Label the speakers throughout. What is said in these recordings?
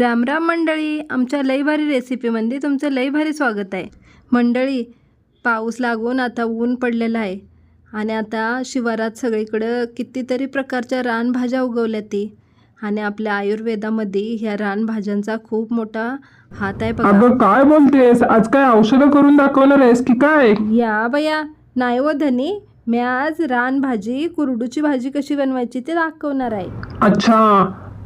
Speaker 1: राम राम मंडळी आमच्या लई भारी रेसिपीमध्ये तुमचं लई भारी स्वागत आहे. मंडळी पाऊस लागून आता ऊन पडलेलं आहे. आणि आता शिवारात सगळीकडं कितीतरी प्रकारच्या रानभाज्या उगवल्या ती. आणि आपल्या आयुर्वेदामध्ये ह्या रानभाज्यांचा खूप मोठा हात आहे
Speaker 2: अगं काय बोलतेस? आज काय औषधं करून दाखवणार आहेस की काय?
Speaker 1: या बया नाही व धनी. मी आज रानभाजी कुरडूची भाजी कशी बनवायची ते दाखवणार आहे.
Speaker 2: अच्छा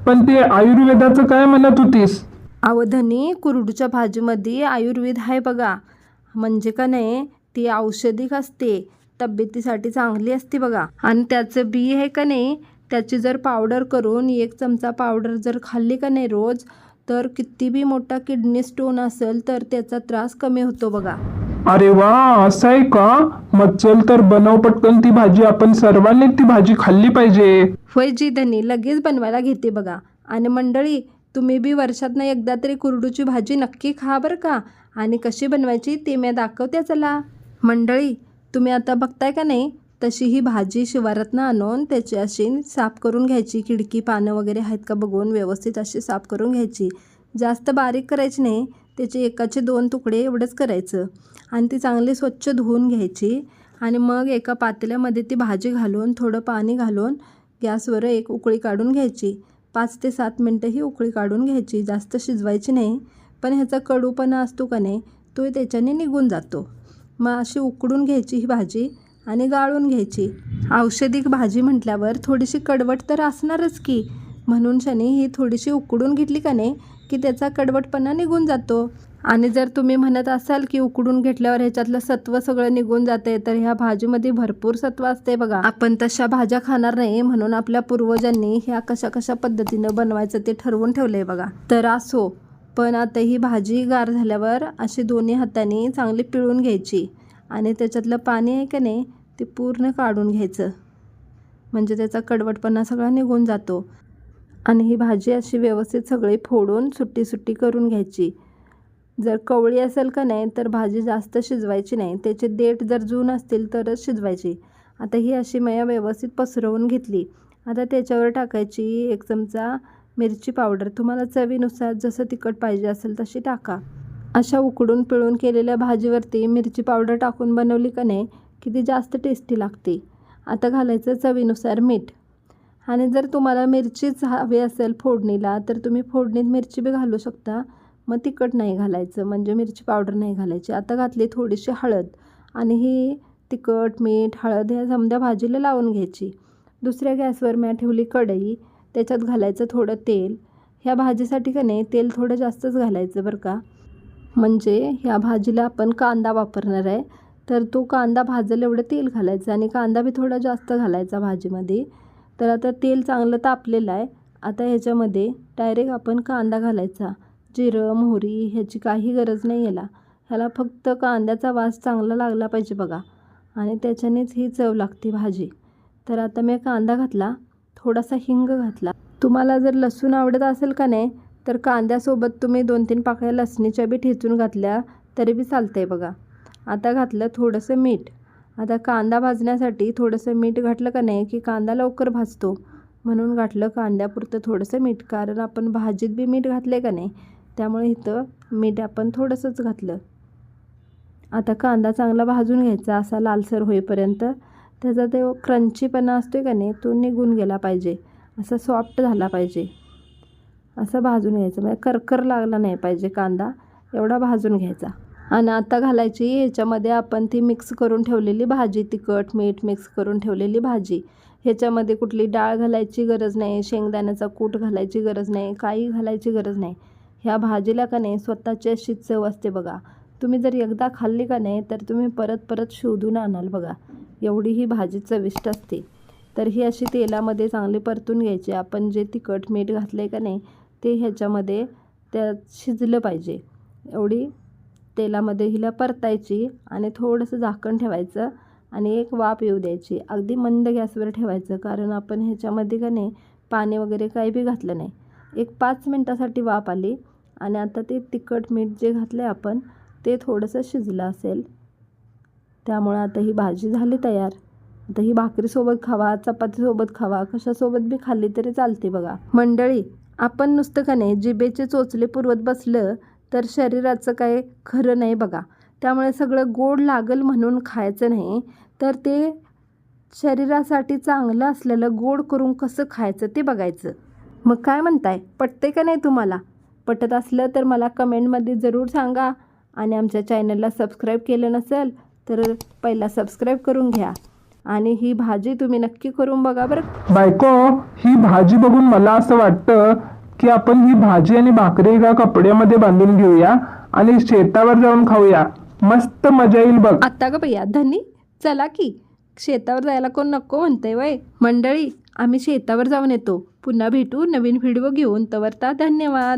Speaker 2: पण ते आयुर्वेदाचं काय म्हणत होतीस?
Speaker 1: अवधनी कुरडूच्या भाजीमध्ये आयुर्वेद आहे बघा. म्हणजे का नाही ती औषधिक असते. तब्येतीसाठी चांगली असते बघा. आणि त्याचं बी आहे का नाही त्याची जर पावडर करून एक चमचा पावडर जर खाल्ली का नाही रोज तर किती बी मोठा किडनी स्टोन असेल तर त्याचा त्रास कमी होतो बघा.
Speaker 2: अरे वा असं आहे का? मग चल तर बनव पटकन ती भाजी. आपण सर्वांनी ती भाजी खाल्ली पाहिजे.
Speaker 1: होय जी धनी लगेच बनवायला घेते बघा. आणि मंडळी तुम्ही बी वर्षातनं एकदा तरी कुरडूची भाजी नक्की खा बरं का? आणि कशी बनवायची ते मी दाखवते चला. मंडळी तुम्ही आता बघताय का नाही? तशी ही भाजी शिवारातनं आणून त्याची अशी साफ करून घ्यायची. खिडकी पानं वगैरे आहेत का बघून व्यवस्थित अशी साफ करून घ्यायची. जास्त बारीक करायची नाही. त्याचे एकाचे दोन तुकडे एवढंच करायचं. आणि ती चांगली स्वच्छ धुवून घ्यायची. आणि मग एका पातेल्यामध्ये ती भाजी घालून थोडं पाणी घालून गॅसवर एक उकळी काढून घ्यायची. पाच ते सात मिनटं ही उकळी काढून घ्यायची. जास्त शिजवायची नाही. पण ह्याचा कडूपणा असतो का नाही तो त्याच्याने निघून जातो. मग अशी उकडून घ्यायची ही भाजी आणि गाळून घ्यायची. औषधिक भाजी म्हटल्यावर थोडीशी कडवट तर असणारच की म्हणून शनी ही थोडीशी उकडून घेतली का नाही की त्याचा कडवटपणा निघून जातो. आणि जर तुम्ही म्हणत असाल की उकडून घेतल्यावर ह्याच्यातलं सत्व सगळं निघून जाते तर ह्या भाजीमध्ये भरपूर सत्व असते बघा. आपण तशा भाज्या खाणार नाही म्हणून आपल्या पूर्वजांनी ह्या कशा कशा पद्धतीनं बनवायचं ते ठरवून ठेवलंय बघा. तर असो पण आता ही भाजी गार झाल्यावर अशी दोन्ही हाताने चांगली पिळून घ्यायची. आणि त्याच्यातलं पाणी आहे का नाही ते पूर्ण काढून घ्यायचं. म्हणजे त्याचा कडवटपणा सगळा निघून जातो. आणि ही भाजी अशी व्यवस्थित सगळी फोडून सुट्टी सुट्टी करून घ्यायची. जर कवळी असेल का नाही तर भाजी जास्त शिजवायची नाही. त्याचे देठ जर जून असतील तरच शिजवायची. आता ही अशी मया व्यवस्थित पसरवून घेतली. आता त्याच्यावर टाकायची एक चमचा मिरची पावडर. तुम्हाला चवीनुसार जसं तिखट पाहिजे असेल तशी टाका. अशा उकडून पिळून केलेल्या भाजीवरती मिरची पावडर टाकून बनवली का नाही की ती जास्त टेस्टी लागते. आता घालायचं चवीनुसार मीठ. आणि जर तुम्हाला मिरचीच हवी असेल फोडणीला तर तुम्ही फोडणीत मिरची बी घालू शकता. मग तिखट नाही घालायचं म्हणजे मिरची पावडर नाही घालायची. आता घातली थोडीशी हळद आणि ही तिखट मीठ हळद ह्या समद्या भाजीला लावून घ्यायची. दुसऱ्या गॅसवर मी ठेवली कढई त्याच्यात घालायचं थोडं तेल. ह्या भाजीसाठी का नाही तेल थोडं जास्तच घालायचं बरं का. म्हणजे ह्या भाजीला आपण कांदा वापरणार आहे. तर तो कांदा भाजल एवढं तेल घालायचं आणि कांदा बी थोडा जास्त घालायचा भाजीमध्ये. तर आता तेल चांगलं तापलेलं आहे. आता ह्याच्यामध्ये डायरेक्ट आपण कांदा घालायचा. जिरं मोहरी ह्याची काही गरज नाही याला. ह्याला फक्त कांद्याचा वास चांगला लागला पाहिजे बघा. आणि त्याच्यानेच ही चव लागते भाजी. तर आता मी कांदा घातला. थोडासा हिंग घातला. तुम्हाला जर लसूण आवडत असेल का नाही तर कांद्यासोबत तुम्ही दोन तीन पाकळ्या लसणीच्या बी ठेचून घातल्या तरी बी चालतं आहे बघा. आता घातलं थोडंसं मीठ. आता कांदा भाजण्यासाठी थोडंसं मीठ घातलं का नाही की कांदा लवकर भाजतो? म्हणून घातलं कांद्यापुरतं थोडंसं मीठ कारण आपण भाजीत बी मीठ घातलं का नाही त्यामुळे इथं मीठ आपण थोडंसंच घातलं. आता कांदा चांगला भाजून घ्यायचा असा लालसर होईपर्यंत. त्याचा तो क्रंचीपणा असतो का नाही तो निघून गेला पाहिजे. असा सॉफ्ट झाला पाहिजे. असं भाजून घ्यायचं म्हणजे करकर लागला नाही पाहिजे कांदा एवढा भाजून घ्यायचा. आणि आता घालायची ह्याच्यामध्ये आपण ती मिक्स करून ठेवलेली भाजी तिखट मीठ मिक्स करून ठेवलेली भाजी. ह्याच्यामध्ये कुठली डाळ घालायची गरज नाही शेंगदाण्याचा कूट घालायची गरज नाही काही घालायची गरज नाही. ह्या भाजीला का नाही स्वतःची अशी चव असते बघा. तुम्ही जर एकदा खाल्ली का नाही तर तुम्ही परत परत शोधून आणाल बघा. एवढी ही भाजी चविष्ट असते. तर ही अशी तेलामध्ये चांगली परतून घ्यायची. आपण जे तिखट मीठ घातलं आहे का नाही ते ह्याच्यामध्ये त्या शिजलं पाहिजे. एवढी तेलामध्ये हिला परतायची आणि थोडंसं झाकण ठेवायचं आणि एक वाफ येऊ द्यायची. अगदी मंद गॅसवर ठेवायचं कारण आपण ह्याच्यामध्ये का नाही पाणी वगैरे काही बी घातलं नाही. एक पाच मिनटासाठी वाफ आली आणि आता ते तिखट मीठ जे घातलं आहे आपण ते थोडंसं शिजलं असेल. त्यामुळं आता ही भाजी झाली तयार. आता ही भाकरीसोबत खावा चपातीसोबत खावा कशासोबत बी खाल्ली तरी चालते बघा. मंडळी आपण नुसतं का नाही जिभेचे चोचले पुरवत बसलं तर शरीराचं काय खरं नाही बघा. त्यामुळे सगळं गोड लागल म्हणून खायचं नाही. तर ते शरीरासाठी चांगलं असलेलं गोड करून कसं खायचं ते बघायचं. मग काय म्हणताय? पटते का नाही तुम्हाला? पटत असलं तर मला कमेंटमध्ये जरूर सांगा. आणि आमच्या चॅनलला सबस्क्राईब केलं नसेल तर पहिला सबस्क्राईब करून घ्या. आणि ही भाजी तुम्ही नक्की करून बघा बरं.
Speaker 2: बायको ही भाजी बघून मला असं वाटतं की आपण ही भाजी आणि भाकरी एका कपड्यामध्ये बांधून घेऊया आणि शेतावर जाऊन खाऊया. मस्त मजा येईल बघ.
Speaker 1: आत्ता का भैया धनी चला की. शेतावर जायला कोण नको म्हणतंय वय. मंडळी आम्ही शेतावर जाऊन येतो. पुन्हा भेटू नवीन व्हिडिओ घेऊन. तवरता धन्यवाद.